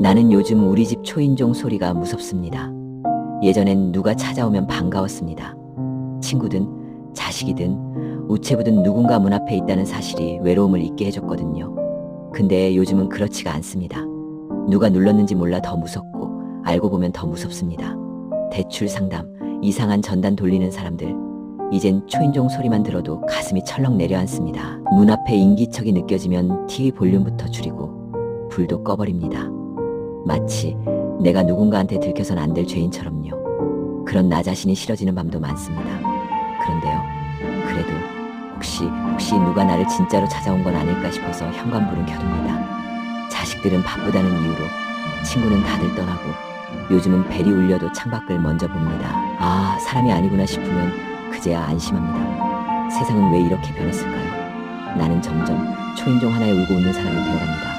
나는 요즘 우리 집 초인종 소리가 무섭습니다. 예전엔 누가 찾아오면 반가웠습니다. 친구든 자식이든 우체부든 누군가 문 앞에 있다는 사실이 외로움을 잊게 해줬거든요. 근데 요즘은 그렇지가 않습니다. 누가 눌렀는지 몰라 더 무섭고 알고 보면 더 무섭습니다. 대출 상담, 이상한 전단 돌리는 사람들. 이젠 초인종 소리만 들어도 가슴이 철렁 내려앉습니다. 문 앞에 인기척이 느껴지면 TV 볼륨부터 줄이고 불도 꺼버립니다. 마치 내가 누군가한테 들켜선 안 될 죄인처럼요. 그런 나 자신이 싫어지는 밤도 많습니다. 그런데요. 그래도 혹시 혹시 누가 나를 진짜로 찾아온 건 아닐까 싶어서 현관불은 켜둡니다. 자식들은 바쁘다는 이유로 친구는 다들 떠나고 요즘은 벨이 울려도 창밖을 먼저 봅니다. 아 사람이 아니구나 싶으면 그제야 안심합니다. 세상은 왜 이렇게 변했을까요? 나는 점점 초인종 하나에 울고 웃는 사람이 되어갑니다.